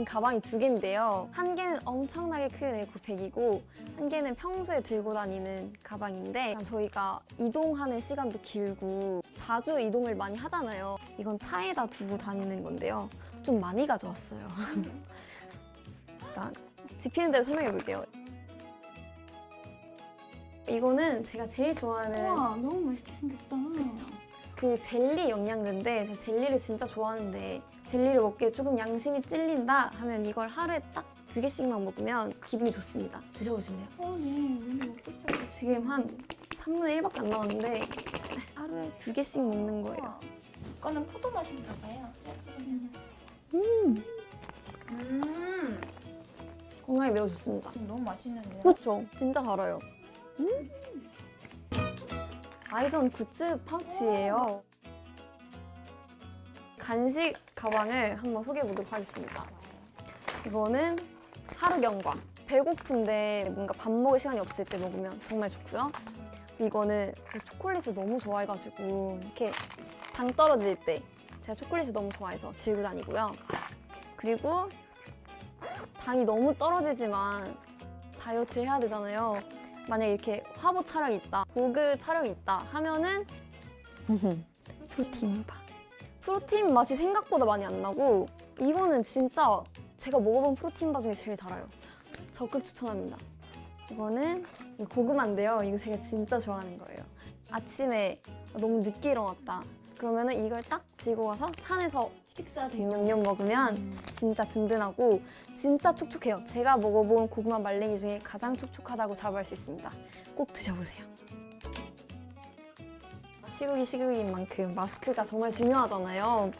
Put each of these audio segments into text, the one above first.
지금 가방이 두 개인데요. 한 개는 엄청나게 큰 에코백이고 한 개는 평소에 들고 다니는 가방인데 저희가 이동하는 시간도 길고 자주 이동을 많이 하잖아요. 이건 차에다 두고 다니는 건데요. 좀 많이 가져왔어요. 일단 집히는 대로 설명해 볼게요. 이거는 제가 제일 좋아하는 우와 너무 맛있게 생겼다. 그쵸. 그 젤리 영양제인데 제가 젤리를 진짜 좋아하는데 젤리를 먹기에 조금 양심이 찔린다 하면 이걸 하루에 딱 두 개씩만 먹으면 기분이 좋습니다. 드셔보실래요? 어, 네. 너무 먹고 싶어. 지금 한 3분의 1밖에 안 남았는데 하루에 두 개씩 먹는 거예요. 이거는 포도 맛인가 봐요. 음, 음. 건강에 매우 좋습니다. 너무 맛있는데요? 그렇죠? 진짜 달아요. 음. 아이전 굿즈 파우치예요. 간식 가방을 한번 소개해 보도록 하겠습니다. 이거는 하루 경과. 배고픈데 뭔가 밥 먹을 시간이 없을 때 먹으면 정말 좋고요. 이거는 제가 초콜릿을 너무 좋아해가지고 이렇게 당 떨어질 때 제가 초콜릿을 너무 좋아해서 들고 다니고요. 그리고 당이 너무 떨어지지만 다이어트를 해야 되잖아요. 만약에 이렇게 화보 촬영이 있다, 보그 촬영이 있다 하면은 프로틴 바. 프로틴 맛이 생각보다 많이 안 나고 이거는 진짜 제가 먹어본 프로틴 바 중에 제일 달아요. 적극 추천합니다. 이거는 고구마인데요. 이거 제가 진짜 좋아하는 거예요. 아침에 너무 늦게 일어났다. 그러면은 이걸 딱 들고 와서 차 안에서 식사 냠냠 먹으면 진짜 든든하고 진짜 촉촉해요. 제가 먹어본 고구마 말랭이 중에 가장 촉촉하다고 자부할 수 있습니다. 꼭 드셔보세요. 시국이 시국인 만큼 마스크가 정말 중요하잖아요.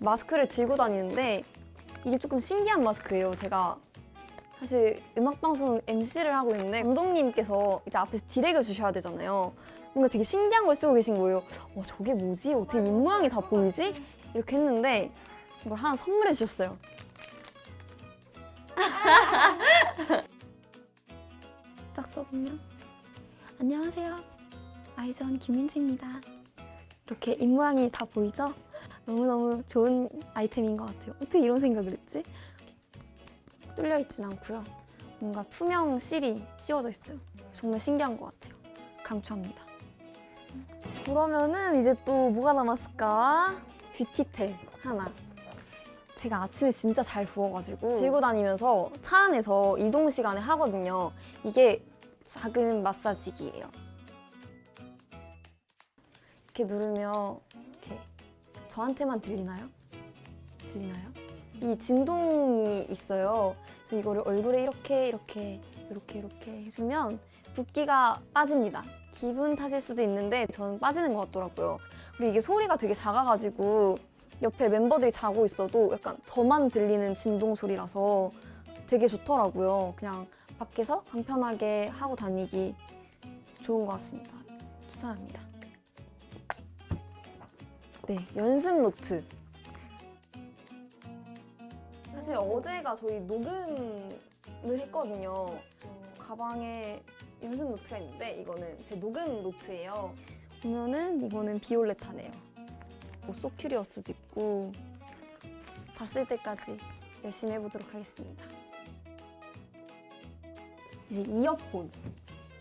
마스크를 들고 다니는데 이게 조금 신기한 마스크예요. 제가 사실 음악방송 MC를 하고 있는데 감독님께서 이제 앞에서 디렉을 주셔야 되잖아요. 뭔가 되게 신기한 걸 쓰고 계신 거예요. 와 저게 뭐지? 어떻게 입 모양이 다 보이지? 이렇게 했는데 이걸 하나 선물해 주셨어요. 딱 써보면 안녕하세요. 아이전 김민지입니다. 이렇게 입 모양이 다 보이죠? 너무너무 좋은 아이템인 것 같아요. 어떻게 이런 생각을 했지? 이렇게 뚫려 있진 않고요. 뭔가 투명 실이 씌워져 있어요. 정말 신기한 것 같아요. 강추합니다. 그러면은 이제 또 뭐가 남았을까? 뷰티팩 하나. 제가 아침에 진짜 잘 부어가지고 들고 다니면서 차 안에서 이동 시간에 하거든요. 이게 작은 마사지기예요. 이렇게 누르면 이렇게 저한테만 들리나요? 들리나요? 이 진동이 있어요. 그래서 이거를 얼굴에 이렇게 이렇게 이렇게 이렇게 해주면 붓기가 빠집니다. 기분 탓일 수도 있는데 저는 빠지는 것 같더라고요. 그리고 이게 소리가 되게 작아가지고 옆에 멤버들이 자고 있어도 약간 저만 들리는 진동 소리라서 되게 좋더라고요. 그냥 밖에서 간편하게 하고 다니기 좋은 것 같습니다. 추천합니다. 네, 연습 노트. 사실 어제가 저희 녹음을 했거든요. 가방에 연습 노트가 있는데 이거는 제 녹음 노트예요. 보면은 이거는 비올레타네요. 뭐 소큐리어스도 있고 다 쓸 때까지 열심히 해보도록 하겠습니다. 이제 이어폰,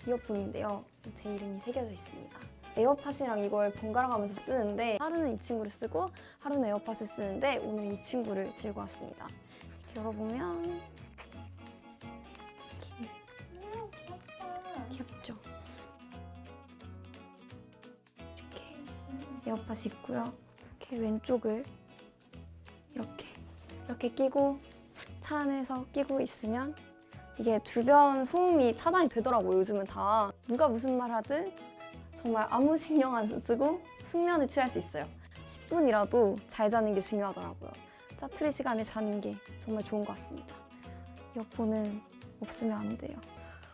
이어폰인데요. 제 이름이 새겨져 있습니다. 에어팟이랑 이걸 번갈아 가면서 쓰는데 하루는 이 친구를 쓰고 하루는 에어팟을 쓰는데 오늘 이 친구를 들고 왔습니다. 이렇게 열어보면 에어팟이 있고요. 이렇게 왼쪽을 이렇게 이렇게 끼고 차 안에서 끼고 있으면 이게 주변 소음이 차단이 되더라고요. 요즘은 다 누가 무슨 말 하든 정말 아무 신경 안 쓰고 숙면을 취할 수 있어요. 10분이라도 잘 자는 게 중요하더라고요. 짜투리 시간에 자는 게 정말 좋은 것 같습니다. 이어폰은 없으면 안 돼요.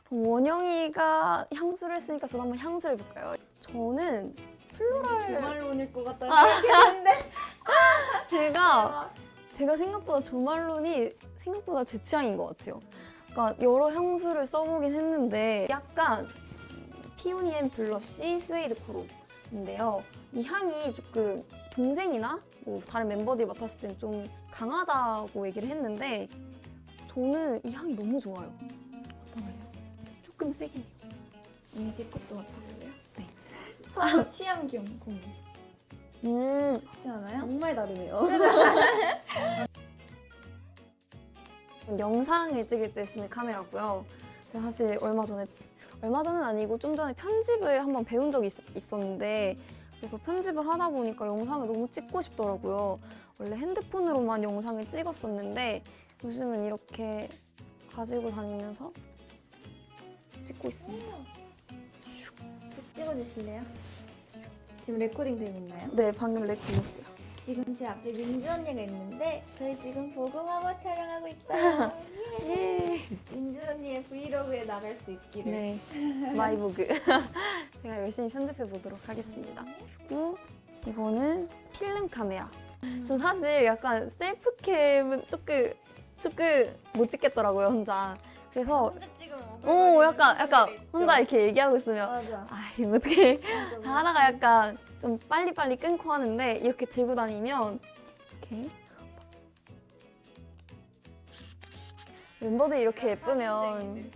원영이가 향수를 했으니까 저도 한번 향수를 볼까요? 저는 플로랄 조말론일 것 같다 아. 생각했는데 제가 제가 생각보다 조말론이 생각보다 제 취향인 것 같아요. 그러니까 여러 향수를 써보긴 했는데 약간 피오니 앤 블러쉬 스웨이드 코로인데요. 이 향이 조금 동생이나 뭐 다른 멤버들이 맡았을 때는 좀 강하다고 얘기를 했는데 저는 이 향이 너무 좋아요. 어떤가요? 조금 세긴 해요. 제 것도 맡아볼래요? 네. 서로 취향 겸 공유. 음, 그렇지 않아요? 정말 다르네요. 영상을 찍을 때 쓰는 카메라고요. 제가 사실 얼마 전에 얼마 전은 아니고 좀 전에 편집을 한번 배운 적이 있, 었는데 그래서 편집을 하다 보니까 영상을 너무 찍고 싶더라고요. 원래 핸드폰으로만 영상을 찍었었는데 요즘은 이렇게 가지고 다니면서 찍고 있습니다. 저 찍어주실래요? 지금 레코딩 되고 있나요? 네, 방금 렉 불렀어요. 지금 제 앞에 민주 언니가 있는데 저희 지금 보금화보 촬영하고 있어요. 예. 민주 언니의 브이로그에 나갈 수 있기를. 네, 마이보그. 제가 열심히 편집해 보도록 하겠습니다. 그리고 이거는 필름 카메라. 저 사실 약간 셀프캠은 조금 조금 못 찍겠더라고요 혼자. 그래서 혼자 오 약간 약간 있죠. 혼자 이렇게 얘기하고 있으면 맞아. 아 이거 어떻게 맞아, 다 하다가 약간 좀 빨리빨리 끊고 하는데 이렇게 들고 다니면 이렇게 멤버들이 이렇게 예쁘면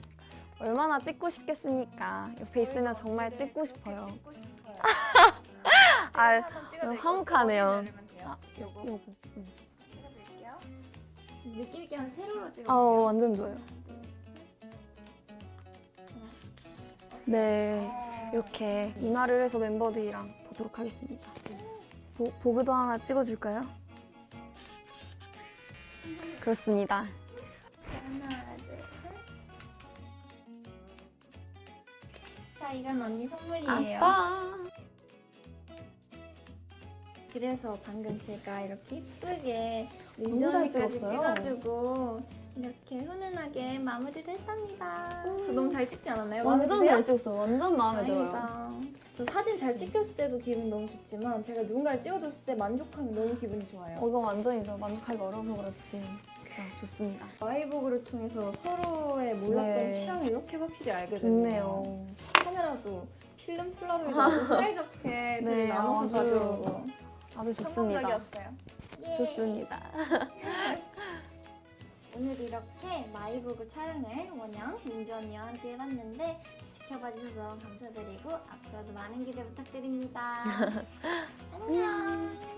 얼마나 찍고 싶겠습니까? 옆에 있으면 정말 찍고 싶어요. 찍고 싶어요. 아. 화목하네요. 아, 요거 요거. 응. 느낌 있게 한 세로로 찍어. 아, 완전 좋아요. 네, 이렇게 이마를 해서 멤버들이랑 보도록 하겠습니다. 보, 보그도 하나 찍어줄까요? 그렇습니다. 하나, 둘, 셋. 자, 이건 언니 선물이에요. 아싸! 그래서 방금 제가 이렇게 예쁘게 너무 잘 언니까지 찍었어요. 찍어주고 이렇게 훈훈하게 마무리도 했답니다. 저 너무 잘 찍지 않았나요? 마음에 음. 완전 드세요? 잘 찍었어요. 완전 마음에 들어요. 다행이다. 저 사진 잘 찍혔을 때도 기분 너무 좋지만 제가 누군가를 찍어줬을 때 만족하면 너무 기분이 좋아요. 어, 이거 완전이죠. 만족하기 어려워서 그렇지. 진짜 좋습니다. 와이보그를 통해서 서로의 몰랐던 네. 취향을 이렇게 확실히 알게 됐네요. 좋네요. 카메라도 필름 폴라로이드 아주 사이좋게 둘이 네, 나눠서 아주 가져오고 아주 좋습니다. 성공적이었어요. 예. 좋습니다. 이렇게 마이보그 촬영을 원영, 민지 언니와 함께 해봤는데 지켜봐 주셔서 감사드리고 앞으로도 많은 기대 부탁드립니다. 안녕.